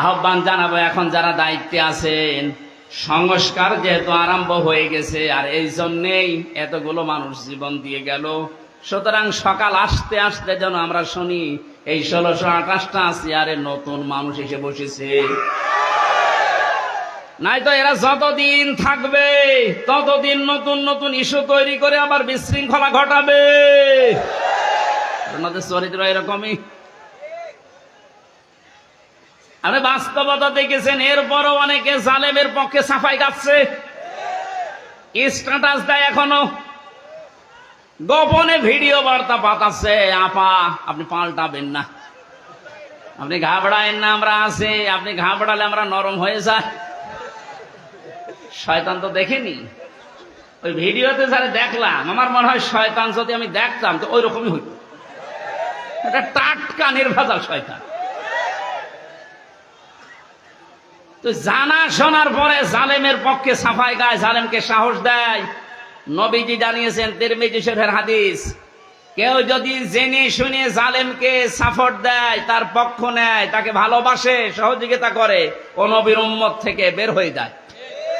আহ্বান জানাব, এখন যারা দায়িত্বে আছেন, সংস্কার যেহেতু আরম্ভ হয়ে গেছে, আর এই জন্যেই এতগুলো মানুষ জীবন দিয়ে গেল। সুতরাং সকাল আসতে আসতে যেন আমরা শুনি, এই ষোলোশো আঠাশটা চেয়ারে নতুন মানুষ এসে বসেছে। নাই তো এরা যতদিন থাকবে, ততদিন নতুন নতুন ইস্যু তৈরি করে আবার বিশৃঙ্খলা ঘটাবে। চরিত্র এরকমই। আপনি বাস্তবতা দেখেছেন, এরপরও অনেকে জালেমের পক্ষে সাফাই গাচ্ছে স্ট্যাটাস দেয় এখনও গোপনে ভিডিও বার্তা পাঠাচ্ছে, আপা, আপনি পাল্টাবেন না। আপনি ঘাবড়ায়েন না, আমরা আছি, আপনি ঘাবড়ালে আমরা নরম হয়ে যায় শয়তান তো দেখেনি। ওই ভিডিওতে যারা দেখলাম, আমার মনে হয় শয়তান যদি আমি দেখতাম, তো ওই রকমই হইত। এটা টাটকা নির্বাচাল শয়তান। তো জানা শোনার পরে জালেমের পক্ষে সাফাই গায়, জালেমকে সাহস দেয়। নবীজি জানিয়েছেন, তিরমিজি শরীফের হাদিস, কেউ যদি জেনে শুনে জালেমকে সাপোর্ট দেয়, তার পক্ষ নেয়, তাকে ভালোবাসে, সহযোগিতা করে, ও নবীর উম্মত থেকে বের হয়ে যায়।